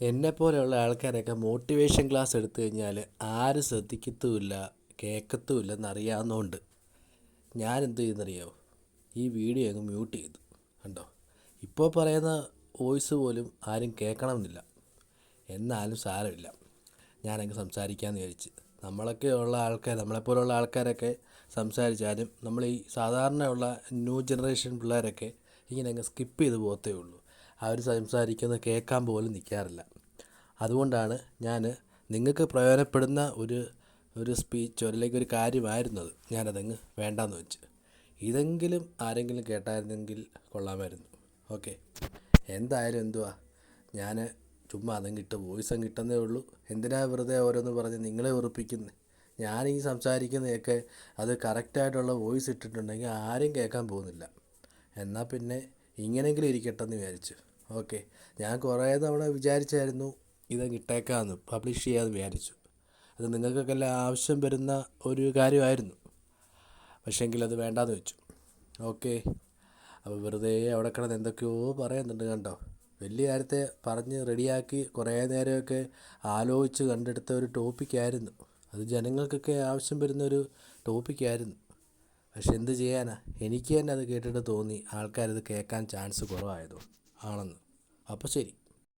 എന്നെപ്പോലെയുള്ള ആൾക്കാരൊക്കെ motivation class എടുത്തു കഴിഞ്ഞാൽ ആരും ശ്രദ്ധിക്കത്തുമില്ല കേൾക്കത്തുമില്ല എന്നറിയാവുന്നതുകൊണ്ട് ഞാൻ എന്ത് ചെയ്യുമെന്നറിയാമോ ഈ വീഡിയോ അങ്ങ് മ്യൂട്ട് ചെയ്തു. കണ്ടോ? ഇപ്പോൾ പറയുന്ന വോയിസ് പോലും ആരും കേൾക്കണമെന്നില്ല. എന്നാലും സാരമില്ല. ഞാനങ്ങ് സംസാരിക്കാമെന്ന് വിചാരിച്ച്. നമ്മളൊക്കെ ഉള്ള ആൾക്കാർ നമ്മളെപ്പോലുള്ള ആൾക്കാരൊക്കെ സംസാരിച്ചാലും നമ്മൾ ഈ സാധാരണയുള്ള ന്യൂ ജനറേഷൻ പിള്ളേരൊക്കെ ഇങ്ങനെ അങ്ങ് സ്കിപ്പ് ചെയ്ത് പോകത്തേ ഉള്ളൂ. അവർ സംസാരിക്കുന്നത് കേൾക്കാൻ പോലും നിൽക്കാറില്ല. അതുകൊണ്ടാണ് ഞാൻ നിങ്ങൾക്ക് പ്രയോജനപ്പെടുന്ന ഒരു ഒരു സ്പീച്ചോ അല്ലെങ്കിൽ ഒരു കാര്യമായിരുന്നു അത് ഞാനതങ്ങ് വേണ്ടാന്ന് വെച്ച്. ഇതെങ്കിലും ആരെങ്കിലും കേട്ടായിരുന്നെങ്കിൽ കൊള്ളാമായിരുന്നു. ഓക്കെ. എന്തായാലും എന്തുവാ? ഞാൻ ചുമ്മാ അതങ്ങ് ഇട്ട് വോയിസ് അങ്ങ് കിട്ടുന്നേ ഉള്ളൂ. എന്തിനാ വെറുതെ ഓരോന്ന് പറഞ്ഞ് നിങ്ങളെ ഉറപ്പിക്കുന്നത് ഞാൻ ഈ സംസാരിക്കുന്നതൊക്കെ അത് കറക്റ്റായിട്ടുള്ള വോയിസ് ഇട്ടിട്ടുണ്ടെങ്കിൽ ആരും കേൾക്കാൻ പോകുന്നില്ല. എന്നാൽ പിന്നെ ഇങ്ങനെയെങ്കിലും ഇരിക്കട്ടെ എന്ന് വിചാരിച്ചു. ഓക്കെ. ഞാൻ കുറേ തവണ വിചാരിച്ചായിരുന്നു ഇത് ഇട്ടേക്കാമെന്ന് പബ്ലിഷ് ചെയ്യാമെന്ന് വിചാരിച്ചു. അത് നിങ്ങൾക്കൊക്കെ എല്ലാം ആവശ്യം വരുന്ന ഒരു കാര്യമായിരുന്നു. പക്ഷേങ്കിൽ അത് വേണ്ടാന്ന് വെച്ചു. ഓക്കെ. അപ്പോൾ വെറുതെ അവിടെ കിടന്ന് എന്തൊക്കെയോ പറയുന്നുണ്ട് കണ്ടോ. വലിയ കാര്യത്തെ പറഞ്ഞ് റെഡിയാക്കി കുറേ നേരമൊക്കെ ആലോചിച്ച് കണ്ടെടുത്ത ഒരു ടോപ്പിക്കായിരുന്നു. അത് ജനങ്ങൾക്കൊക്കെ ആവശ്യം വരുന്ന ഒരു ടോപ്പിക്കായിരുന്നു. പക്ഷെ എന്ത് ചെയ്യാനാ? എനിക്ക് തന്നെ അത് കേട്ടിട്ട് തോന്നി. ആൾക്കാരത് കേൾക്കാൻ ചാൻസ് കുറവായതോ ആണെന്ന്. അപ്പോൾ ശരി.